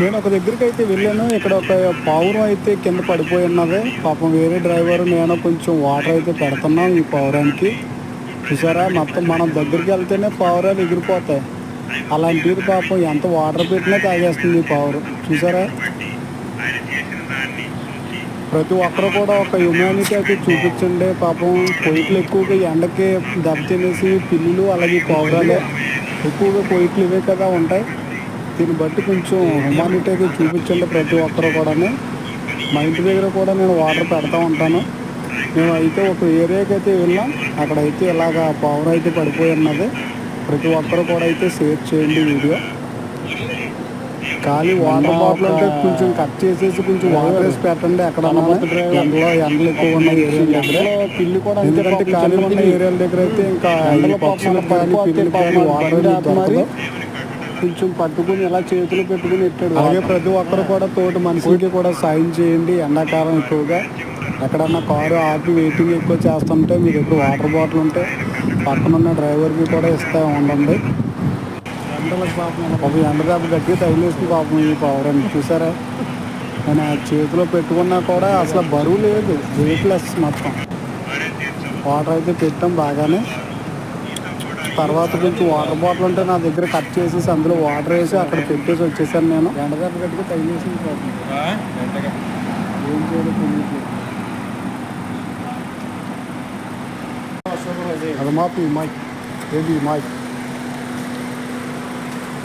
నేను ఒక దగ్గరికి అయితే వెళ్ళాను. ఇక్కడ ఒక పావురం అయితే కింద పడిపోయి ఉన్నది. పాపం వేరే డ్రైవర్ నేను కొంచెం వాటర్ అయితే పెడుతున్నాం ఈ పావురానికి. చూసారా? మొత్తం మనం దగ్గరికి వెళ్తేనే పావురాలు ఎగిరిపోతాయి. అలాంటిది పాపం ఎంత వాటర్ పెట్టినా తాగేస్తుంది ఈ పావురం. చూసారా? ప్రతి ఒక్కరు కూడా ఒక హ్యూమానిటీ అయితే చూపించండి. పాపం పొయ్యిలు ఎక్కువగా ఎండకి దెబ్బ తినేసి పిల్లులు అలాగే పావురాలు ఎక్కువగా పొయ్యిలు ఇవే కదా ఉంటాయి. దీన్ని బట్టి కొంచెం హ్యుమానిటీ అయితే చూపించండి ప్రతి ఒక్కరు కూడా మా ఇంటి దగ్గర కూడా నేను వాటర్ పెడతా ఉంటాను. మేము అయితే ఒక ఏరియాకి అయితే వెళ్ళాం. అక్కడైతే ఇలాగ పవర్ అయితే పడిపోయి ఉన్నది. ప్రతి ఒక్కరు కూడా అయితే షేర్ చేయండి వీడియో ఖాళీ వాటర్ బాటిల్ అంటే కొంచెం కట్ చేసేసి కొంచెం వాటర్ వేసి పెట్టండి అక్కడ ఎండలో ఎండలు ఎక్కువ ఉన్న ఏరియా దగ్గర. పిల్లి కూడా ఎందుకంటే ఖాళీ ఉన్న ఏరియాల దగ్గర అయితే ఇంకా ఈ పక్షులకు కానీ పిల్లి కానీ వాటర్ దొరకదు. కొంచెం పట్టుకుని ఇలా చేతులు పెట్టుకుని ఎట్టాడు? అలాగే ప్రతి ఒక్కరు కూడా తోటి మనిషికి కూడా సాయం చేయండి. ఎండాకాలం ఎక్కువగా. ఎక్కడన్నా కారు ఆపి వెయిటింగ్ ఎక్కువ చేస్తుంటే మీకు ఎక్కువ వాటర్ బాటిల్ ఉంటే పక్కన ఉన్న డ్రైవర్కి కూడా ఇస్తా ఉండండి. ఎండలకు పాపం ఒక ఎండ దెబ్బ గట్టిగా తగిలేసి పాపం ఈ పవర్ చూసారా? నేను ఆ చేతిలో పెట్టుకున్నా కూడా అసలు బరువు లేదు. వెయిట్ లెస్ మొత్తం. వాటర్ అయితే పెట్టాం బాగానే. తర్వాత కొంచెం వాటర్ బాటిల్ ఉంటే నా దగ్గర కట్ చేసేసి అందులో వాటర్ వేసి అక్కడ పెట్టేసి వచ్చేసాను నేను. ఎండ దెబ్బ గట్టిగా తగిలేసి ఏం చేయాలో తెలియట్లేదు అది మాకు మైక్ ఏది మైక్